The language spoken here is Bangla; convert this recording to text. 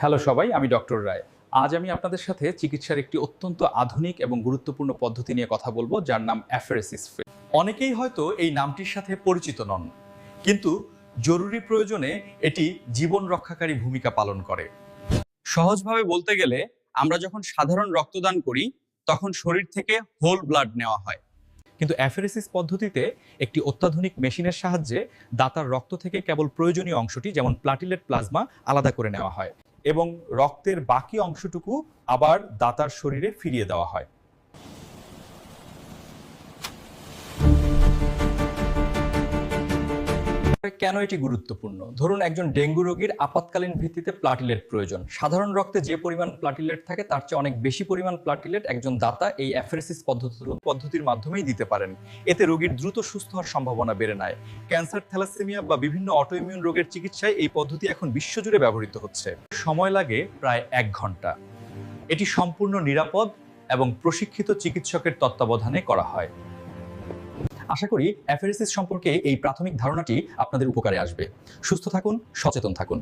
হ্যালো সবাই, আমি ডক্টর রায়। আজ আমি আপনাদের সাথে চিকিৎসার একটি অত্যন্ত আধুনিক এবং গুরুত্বপূর্ণ পদ্ধতি নিয়ে কথা বলব, যার নাম অ্যাফেরেসিস অনেকেই হয়তো এই নামটির সাথে পরিচিত নন, কিন্তু জরুরি প্রয়োজনে এটি জীবন রক্ষাকারী ভূমিকা পালন করে। সহজভাবে বলতে গেলে, আমরা যখন সাধারণ রক্তদান করি, তখন শরীর থেকে হোল ব্লাড নেওয়া হয়। কিন্তু অ্যাফেরেসিস পদ্ধতিতে একটি অত্যাধুনিক মেশিনের সাহায্যে দাতার রক্ত থেকে কেবল প্রয়োজনীয় অংশটি, যেমন প্লাটিলেট প্লাজমা, আলাদা করে নেওয়া হয়। এবং রক্তের বাকি অংশটুকু আবার দাতার শরীরে ফিরিয়ে দেওয়া হয়। কেন এটি গুরুত্বপূর্ণ? ধরুন একজন ডেঙ্গু রোগীর আপাতকালীন ভিত্তিতে প্লাটিলেট প্রয়োজন। সাধারণ রক্তে যে পরিমাণ প্লাটিলেট থাকে, তার চেয়ে অনেক বেশি পরিমাণ প্লাটিলেট একজন দাতা এই অ্যাফেরেসিস পদ্ধতি পদ্ধতির মাধ্যমেই দিতে পারেন। এতে রোগীর দ্রুত সুস্থ হওয়ার সম্ভাবনা বেড়ে নেয়। ক্যান্সার, থ্যালাসেমিয়া বা বিভিন্ন অটোইমিউন রোগের চিকিৎসায় এই পদ্ধতি এখন বিশ্বজুড়ে ব্যবহৃত হচ্ছে। সময় লাগে প্রায় এক ঘণ্টা। এটি সম্পূর্ণ নিরাপদ এবং প্রশিক্ষিত চিকিৎসকের তত্ত্বাবধানে করা হয়। আশা করি অ্যাফেরেসিস সম্পর্কে এই প্রাথমিক ধারণাটি আপনাদের উপকারে আসবে। সুস্থ থাকুন সচেতন থাকুন।